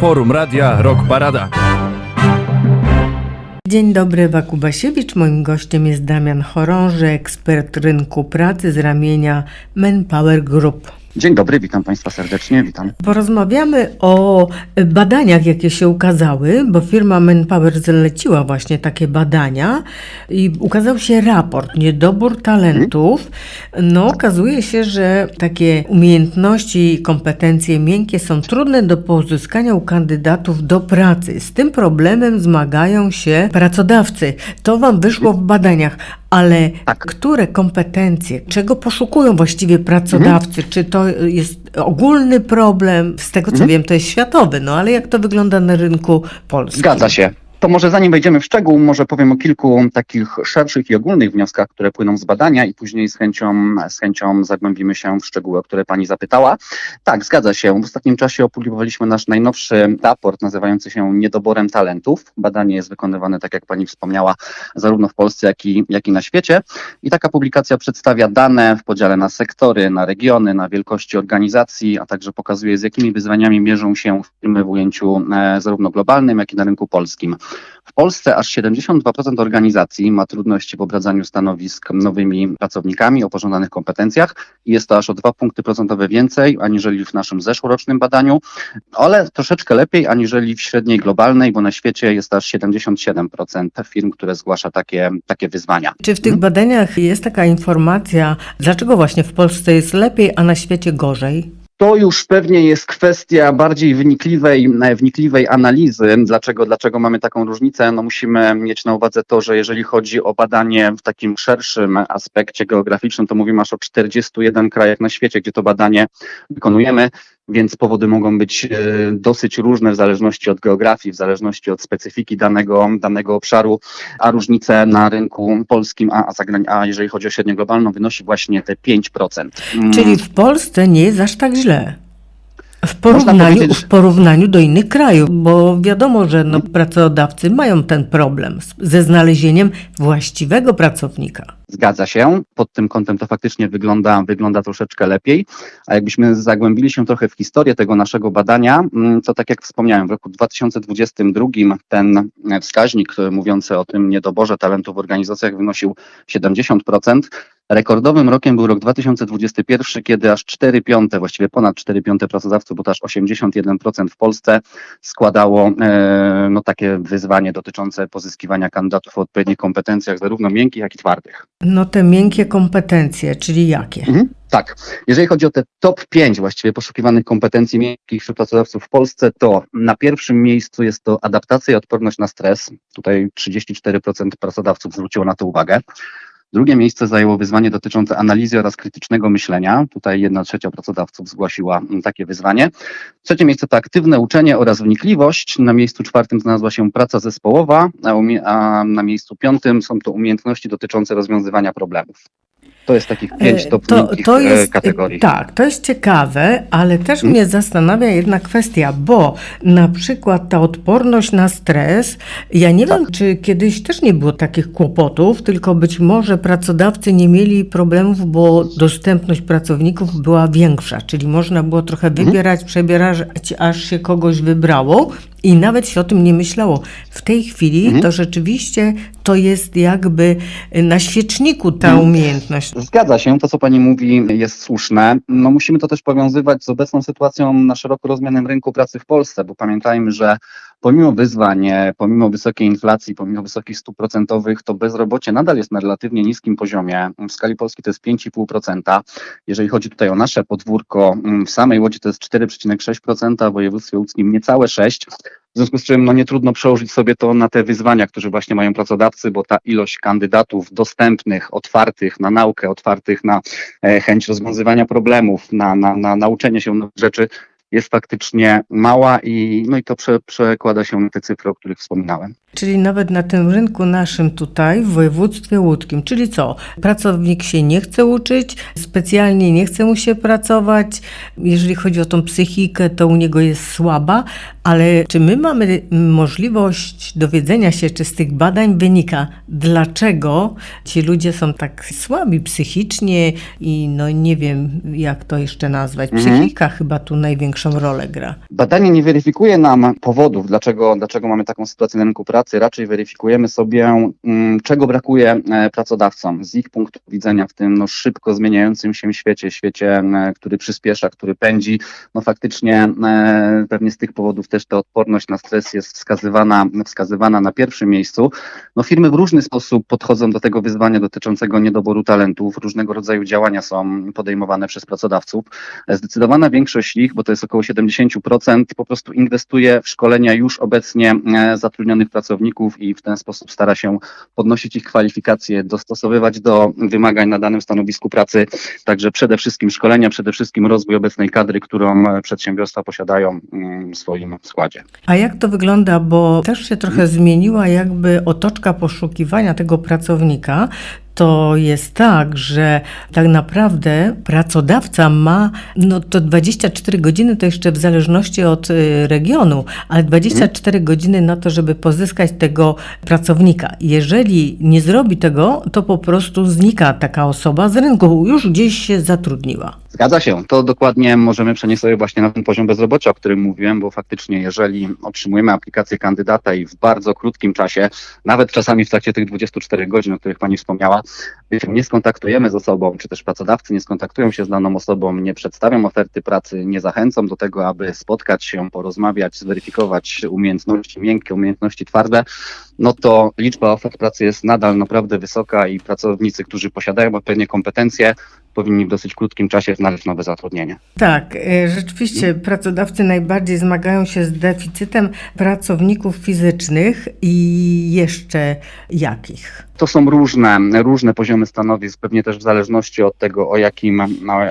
Forum Radia Rock Parada. Dzień dobry, Wakubasiewicz. Moim gościem jest Damian Chorąży, ekspert rynku pracy z ramienia Manpower Group. Dzień dobry, witam Państwa serdecznie, witam. Porozmawiamy o badaniach, jakie się ukazały, bo firma Manpower zleciła właśnie takie badania i ukazał się raport Niedobór talentów. No, okazuje się, że takie umiejętności i kompetencje miękkie są trudne do pozyskania u kandydatów do pracy. Z tym problemem zmagają się pracodawcy. To Wam wyszło w badaniach. Ale Tak. które kompetencje, czego poszukują właściwie pracodawcy? Czy to jest ogólny problem? Z tego co wiem, to jest światowy, no ale jak to wygląda na rynku polskim? Zgadza się. To może zanim wejdziemy w szczegół, może powiem o kilku takich szerszych i ogólnych wnioskach, które płyną z badania i później z chęcią, z chęcią zagłębimy się w szczegóły, o które Pani zapytała. Tak, zgadza się. W ostatnim czasie opublikowaliśmy nasz najnowszy raport nazywający się Niedoborem Talentów. Badanie jest wykonywane, tak jak Pani wspomniała, zarówno w Polsce, jak i, jak i na świecie. I taka publikacja przedstawia dane w podziale na sektory, na regiony, na wielkości organizacji, a także pokazuje, z jakimi wyzwaniami mierzą się firmy w ujęciu e, zarówno globalnym, jak i na rynku polskim. W Polsce aż 72% organizacji ma trudności w obradzaniu stanowisk nowymi pracownikami o pożądanych kompetencjach jest to aż o 2 punkty procentowe więcej aniżeli w naszym zeszłorocznym badaniu, ale troszeczkę lepiej aniżeli w średniej globalnej, bo na świecie jest aż 77% firm, które zgłasza takie, takie wyzwania. Czy w tych badaniach jest taka informacja, dlaczego właśnie w Polsce jest lepiej, a na świecie gorzej? To już pewnie jest kwestia bardziej wnikliwej, e, wnikliwej analizy. Dlaczego, dlaczego mamy taką różnicę? No musimy mieć na uwadze to, że jeżeli chodzi o badanie w takim szerszym aspekcie geograficznym, to mówimy aż o 41 krajach na świecie, gdzie to badanie wykonujemy, więc powody mogą być e, dosyć różne w zależności od geografii, w zależności od specyfiki danego, danego obszaru, a różnice na rynku polskim, a, a, a jeżeli chodzi o średnią globalną, wynosi właśnie te 5%. Mm. Czyli w Polsce nie jest aż tak źle. W porównaniu, w porównaniu do innych krajów, bo wiadomo, że no, pracodawcy mają ten problem ze znalezieniem właściwego pracownika. Zgadza się. Pod tym kątem to faktycznie wygląda, wygląda troszeczkę lepiej. A jakbyśmy zagłębili się trochę w historię tego naszego badania, mm, to tak jak wspomniałem, w roku 2022 ten wskaźnik e, mówiący o tym niedoborze talentów w organizacjach wynosił 70%. Rekordowym rokiem był rok 2021, kiedy aż 4 piąte, właściwie ponad 4 piąte pracodawców, bo to aż 81% w Polsce składało e, no, takie wyzwanie dotyczące pozyskiwania kandydatów o odpowiednich kompetencjach, zarówno miękkich, jak i twardych. No te miękkie kompetencje, czyli jakie? Mhm. Tak. Jeżeli chodzi o te top 5 właściwie poszukiwanych kompetencji miękkich wśród pracodawców w Polsce, to na pierwszym miejscu jest to adaptacja i odporność na stres. Tutaj 34% pracodawców zwróciło na to uwagę. Drugie miejsce zajęło wyzwanie dotyczące analizy oraz krytycznego myślenia. Tutaj jedna trzecia pracodawców zgłosiła takie wyzwanie. Trzecie miejsce to aktywne uczenie oraz wnikliwość. Na miejscu czwartym znalazła się praca zespołowa, a na miejscu piątym są to umiejętności dotyczące rozwiązywania problemów. To jest takich pięć E, top to, to e, jest, kategorii. Tak, to jest ciekawe, ale też Mhm. mnie zastanawia jedna kwestia, bo na przykład ta odporność na stres, ja nie Tak. wiem, czy kiedyś też nie było takich kłopotów, tylko być może pracodawcy nie mieli problemów, bo dostępność pracowników była większa, czyli można było trochę Mhm. wybierać, przebierać, aż się kogoś wybrało i nawet się o tym nie myślało. W tej chwili Mhm. to rzeczywiście to jest jakby na świeczniku ta Mhm. umiejętność. Zgadza się, to co pani mówi jest słuszne. No musimy to też powiązywać z obecną sytuacją na szeroko rozumianym rynku pracy w Polsce, bo pamiętajmy, że pomimo wyzwań, e, pomimo wysokiej inflacji, pomimo wysokich stóp procentowych, to bezrobocie nadal jest na relatywnie niskim poziomie. W skali Polski to jest 5,5%. Jeżeli chodzi tutaj o nasze podwórko, mm, w samej Łodzi to jest 4,6%, a w województwie łódzkim niecałe 6%. W związku z czym no, nie trudno przełożyć sobie to na te wyzwania, które właśnie mają pracodawcy, bo ta ilość kandydatów dostępnych, otwartych na naukę, otwartych na e, chęć rozwiązywania problemów, na, na, na nauczenie się nowych rzeczy jest faktycznie mała i, no i to prze, przekłada się na te cyfry, o których wspominałem. Czyli nawet na tym rynku naszym tutaj, w województwie łódzkim. Czyli co? Pracownik się nie chce uczyć, specjalnie nie chce mu się pracować. Jeżeli chodzi o tą psychikę, to u niego jest słaba, ale czy my mamy możliwość dowiedzenia się, czy z tych badań wynika, dlaczego ci ludzie są tak słabi psychicznie i no nie wiem, jak to jeszcze nazwać. Mhm. Psychika chyba tu największą większą rolę gra? Badanie nie weryfikuje nam powodów, dlaczego, dlaczego mamy taką sytuację na rynku pracy. Raczej weryfikujemy sobie, mm, czego brakuje e, pracodawcom z ich punktu widzenia w tym no, szybko zmieniającym się świecie, świecie, e, który przyspiesza, który pędzi. No faktycznie e, pewnie z tych powodów też ta odporność na stres jest wskazywana, wskazywana na pierwszym miejscu. No, firmy w różny sposób podchodzą do tego wyzwania dotyczącego niedoboru talentów. Różnego rodzaju działania są podejmowane przez pracodawców. Zdecydowana większość ich, bo to jest około 70%, po prostu inwestuje w szkolenia już obecnie e, zatrudnionych pracowników i w ten sposób stara się podnosić ich kwalifikacje, dostosowywać do wymagań na danym stanowisku pracy. Także przede wszystkim szkolenia, przede wszystkim rozwój obecnej kadry, którą e, przedsiębiorstwa posiadają mm, w swoim składzie. A jak to wygląda, bo też się trochę zmieniła jakby otoczka poszukiwania tego pracownika. To jest tak, że tak naprawdę pracodawca ma, no to 24 godziny to jeszcze w zależności od y, regionu, ale 24 godziny na to, żeby pozyskać tego pracownika. Jeżeli nie zrobi tego, to po prostu znika taka osoba z rynku, już gdzieś się zatrudniła. Zgadza się. To dokładnie możemy przenieść sobie właśnie na ten poziom bezrobocia, o którym mówiłem, bo faktycznie jeżeli otrzymujemy aplikację kandydata i w bardzo krótkim czasie, nawet czasami w trakcie tych 24 godzin, o których Pani wspomniała, jeśli nie skontaktujemy z osobą, czy też pracodawcy nie skontaktują się z daną osobą, nie przedstawią oferty pracy, nie zachęcą do tego, aby spotkać się, porozmawiać, zweryfikować umiejętności miękkie, umiejętności twarde, no to liczba ofert pracy jest nadal naprawdę wysoka i pracownicy, którzy posiadają odpowiednie kompetencje, powinni w dosyć krótkim czasie znaleźć nowe zatrudnienie. Tak, e, rzeczywiście pracodawcy najbardziej zmagają się z deficytem pracowników fizycznych i jeszcze jakich? To są różne, różne poziomy stanowisk, pewnie też w zależności od tego, o, jakim,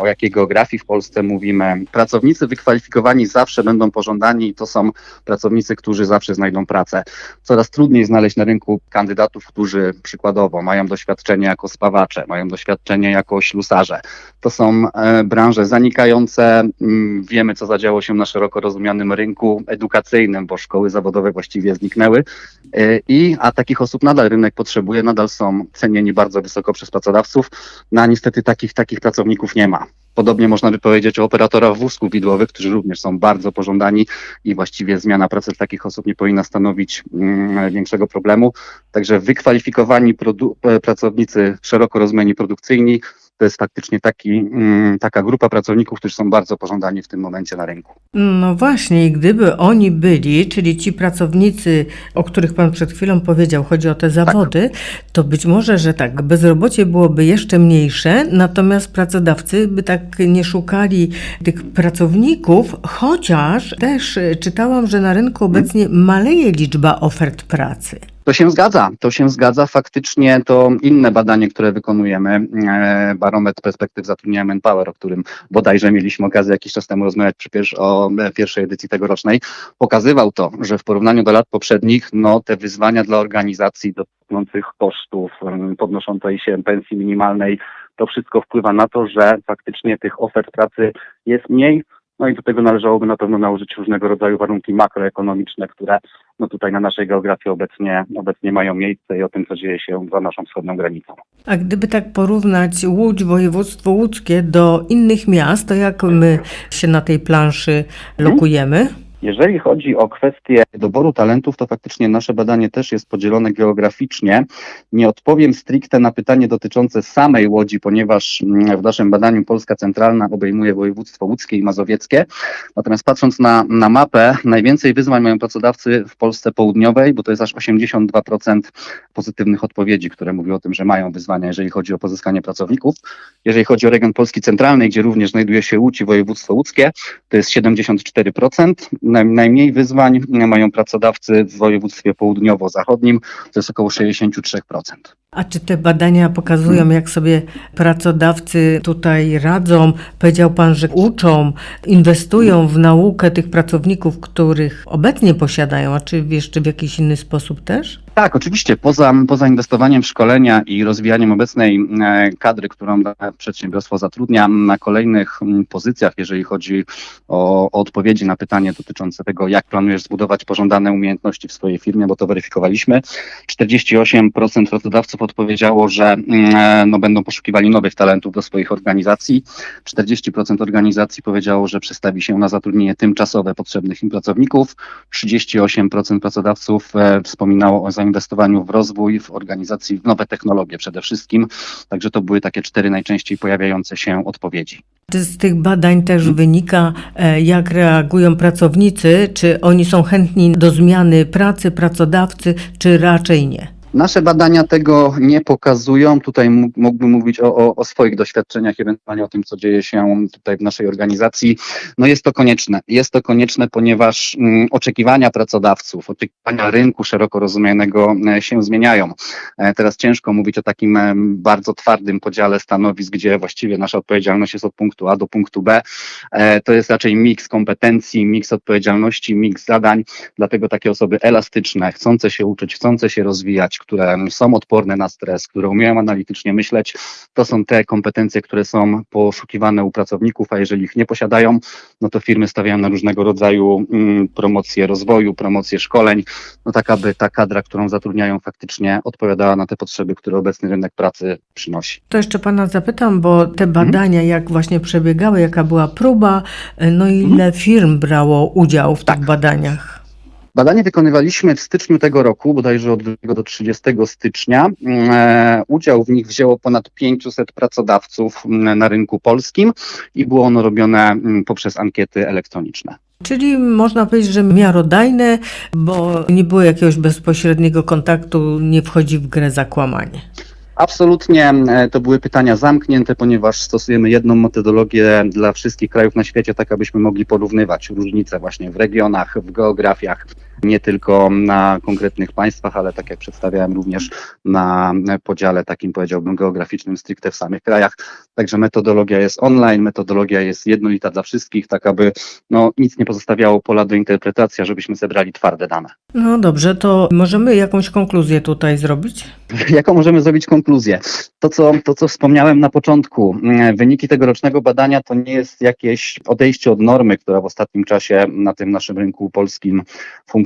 o jakiej geografii w Polsce mówimy. Pracownicy wykwalifikowani zawsze będą pożądani i to są pracownicy, którzy zawsze znajdą pracę. Coraz trudniej znaleźć na rynku kandydatów, którzy przykładowo mają doświadczenie jako spawacze, mają doświadczenie jako ślusarze. To są e, branże zanikające. Mm, Wiemy, co zadziało się na szeroko rozumianym rynku edukacyjnym, bo szkoły zawodowe właściwie zniknęły. E, I, a takich osób nadal rynek potrzebuje, nadal są cenieni bardzo wysoko przez pracodawców. No a niestety takich, takich pracowników nie ma. Podobnie można by powiedzieć o operatorach wózków widłowych, którzy również są bardzo pożądani i właściwie zmiana pracy takich osób nie powinna stanowić mm, większego problemu. Także wykwalifikowani e, pracownicy, szeroko rozumiani produkcyjni, to jest faktycznie taki, mm, taka grupa pracowników, którzy są bardzo pożądani w tym momencie na rynku. No właśnie, i gdyby oni byli, czyli ci pracownicy, o których Pan przed chwilą powiedział, chodzi o te zawody, to być może, że tak, bezrobocie byłoby jeszcze mniejsze, natomiast pracodawcy by tak nie szukali tych pracowników, chociaż też czytałam, że na rynku obecnie maleje liczba ofert pracy. To się zgadza, to się zgadza. Faktycznie to inne badanie, które wykonujemy, e, barometr perspektyw zatrudnienia Manpower, o którym bodajże mieliśmy okazję jakiś czas temu rozmawiać przy o e, pierwszej edycji tegorocznej, pokazywał to, że w porównaniu do lat poprzednich, no te wyzwania dla organizacji dotyczących kosztów, em, podnoszącej się pensji minimalnej, to wszystko wpływa na to, że faktycznie tych ofert pracy jest mniej. No i do tego należałoby na pewno nałożyć różnego rodzaju warunki makroekonomiczne, które no tutaj na naszej geografii obecnie, obecnie mają miejsce i o tym, co dzieje się za naszą wschodnią granicą. A gdyby tak porównać Łódź, województwo łódzkie do innych miast, to jak my się na tej planszy lokujemy? Jeżeli chodzi o kwestię doboru talentów, to faktycznie nasze badanie też jest podzielone geograficznie. Nie odpowiem stricte na pytanie dotyczące samej Łodzi, ponieważ mm, w naszym badaniu Polska Centralna obejmuje województwo łódzkie i mazowieckie. Natomiast patrząc na, na mapę, najwięcej wyzwań mają pracodawcy w Polsce południowej, bo to jest aż 82% pozytywnych odpowiedzi, które mówią o tym, że mają wyzwania, jeżeli chodzi o pozyskanie pracowników. Jeżeli chodzi o region Polski Centralnej, gdzie również znajduje się Łódź i województwo łódzkie, to jest 74%. Naj, najmniej wyzwań mają pracodawcy w województwie południowo-zachodnim, to jest około 63%. A czy te badania pokazują, jak sobie pracodawcy tutaj radzą? Powiedział Pan, że uczą, inwestują w naukę tych pracowników, których obecnie posiadają, a czy jeszcze w jakiś inny sposób też? Tak, oczywiście. Poza, poza inwestowaniem w szkolenia i rozwijaniem obecnej e, kadry, którą przedsiębiorstwo zatrudnia na kolejnych mm, pozycjach, jeżeli chodzi o, o odpowiedzi na pytanie dotyczące tego, jak planujesz zbudować pożądane umiejętności w swojej firmie, bo to weryfikowaliśmy. 48% pracodawców podpowiedziało, że mm, e, no, będą poszukiwali nowych talentów do swoich organizacji. 40% organizacji powiedziało, że przestawi się na zatrudnienie tymczasowe potrzebnych im pracowników. 38% pracodawców e, wspominało o zainwestowaniu w rozwój, w organizacji, w nowe technologie przede wszystkim. Także to były takie cztery najczęściej pojawiające się odpowiedzi. Z tych badań też wynika, e, jak reagują pracownicy? Czy oni są chętni do zmiany pracy, pracodawcy, czy raczej nie? Nasze badania tego nie pokazują. Tutaj mógłbym mówić o, o, o swoich doświadczeniach, ewentualnie o tym, co dzieje się tutaj w naszej organizacji. No jest to konieczne. Jest to konieczne, ponieważ mm, oczekiwania pracodawców, oczekiwania rynku szeroko rozumianego e, się zmieniają. E, teraz ciężko mówić o takim em, bardzo twardym podziale stanowisk, gdzie właściwie nasza odpowiedzialność jest od punktu A do punktu B. E, to jest raczej miks kompetencji, miks odpowiedzialności, miks zadań. Dlatego takie osoby elastyczne, chcące się uczyć, chcące się rozwijać, które są odporne na stres, które umieją analitycznie myśleć, to są te kompetencje, które są poszukiwane u pracowników, a jeżeli ich nie posiadają, no to firmy stawiają na różnego rodzaju mm, promocje rozwoju, promocje szkoleń, no tak aby ta kadra, którą zatrudniają faktycznie odpowiadała na te potrzeby, które obecny rynek pracy przynosi. To jeszcze pana zapytam, bo te badania, jak właśnie przebiegały, jaka była próba, e, no i ile firm brało udział w Tak. tych badaniach? Badanie wykonywaliśmy w styczniu tego roku, bodajże od 2 do 30 stycznia. E, udział w nich wzięło ponad 500 pracodawców na rynku polskim i było ono robione poprzez ankiety elektroniczne. Czyli można powiedzieć, że miarodajne, bo nie było jakiegoś bezpośredniego kontaktu, nie wchodzi w grę zakłamanie. Absolutnie e, to były pytania zamknięte, ponieważ stosujemy jedną metodologię dla wszystkich krajów na świecie, tak abyśmy mogli porównywać różnice właśnie w regionach, w geografiach, nie tylko na konkretnych państwach, ale tak jak przedstawiałem również na podziale takim powiedziałbym geograficznym stricte w samych krajach. Także metodologia jest online, metodologia jest jednolita dla wszystkich, tak aby no, nic nie pozostawiało pola do interpretacji, żebyśmy zebrali twarde dane. No dobrze, to możemy jakąś konkluzję tutaj zrobić? Jaką możemy zrobić konkluzję? To co, to, co wspomniałem na początku, mm, wyniki tegorocznego badania to nie jest jakieś odejście od normy, która w ostatnim czasie na tym naszym rynku polskim funkcjonuje.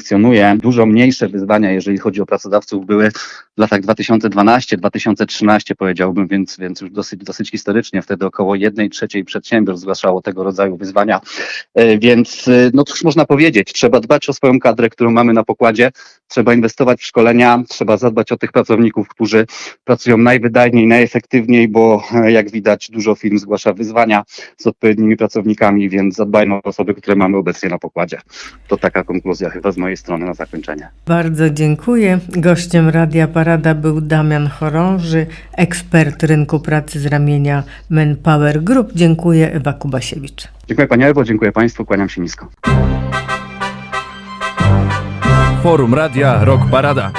Dużo mniejsze wyzwania, jeżeli chodzi o pracodawców, były w latach 2012-2013, powiedziałbym, więc, więc już dosyć, dosyć historycznie. Wtedy około 1 trzeciej przedsiębiorstw zgłaszało tego rodzaju wyzwania. E, Więc, e, no cóż można powiedzieć, trzeba dbać o swoją kadrę, którą mamy na pokładzie, trzeba inwestować w szkolenia, trzeba zadbać o tych pracowników, którzy pracują najwydajniej, najefektywniej, bo e, jak widać dużo firm zgłasza wyzwania z odpowiednimi pracownikami, więc zadbajmy o osoby, które mamy obecnie na pokładzie. To taka konkluzja chyba z mojej strony na zakończenie. Bardzo dziękuję. Gościem Radia Parada był Damian Chorąży, ekspert rynku pracy z ramienia Manpower Group. Dziękuję, Ewa Kubasiewicz. Dziękuję Pani Ewo, dziękuję Państwu, kłaniam się nisko. Forum Radia Rock Parada.